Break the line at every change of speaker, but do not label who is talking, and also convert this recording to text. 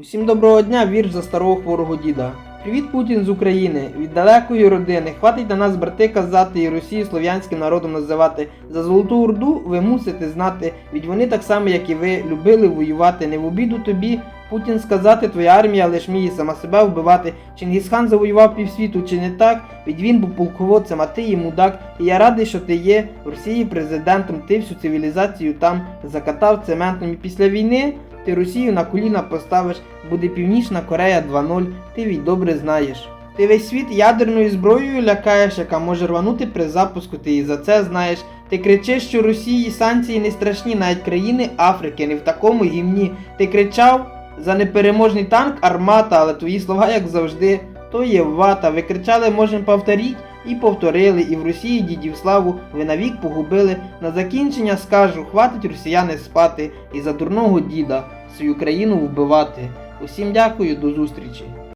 Усім доброго дня, вірш за старого хворого діда. Привіт, Путін з України, від далекої родини. Хватить на нас, брати, казати і Росію слов'янським народом називати. За золоту орду ви мусите знати, ведь вони так само, як і ви, любили воювати. Не в обіду тобі, Путін сказати, твоя армія лиш вміє сама себе вбивати. Чингісхан завоював півсвіту, чи не так? Ведь він був полководцем, а ти є мудак. І я радий, що ти є в Росії президентом. Ти всю цивілізацію там закатав цементом. І після війни ти Росію на коліна поставиш, буде Північна Корея 2.0, ти від добре знаєш. Ти весь світ ядерною зброєю лякаєш, яка може рванути при запуску, ти і за це знаєш. Ти кричиш, що Росії санкції не страшні, навіть країни Африки не в такому гімні. Ти кричав за непереможний танк армата, але твої слова, як завжди, то є вата. Ви кричали, можем повторіть, і повторили, і в Росії дідів славу ви навік погубили. На закінчення скажу, хватить росіяни спати і за дурного діда свою країну вбивати. Усім дякую, до зустрічі.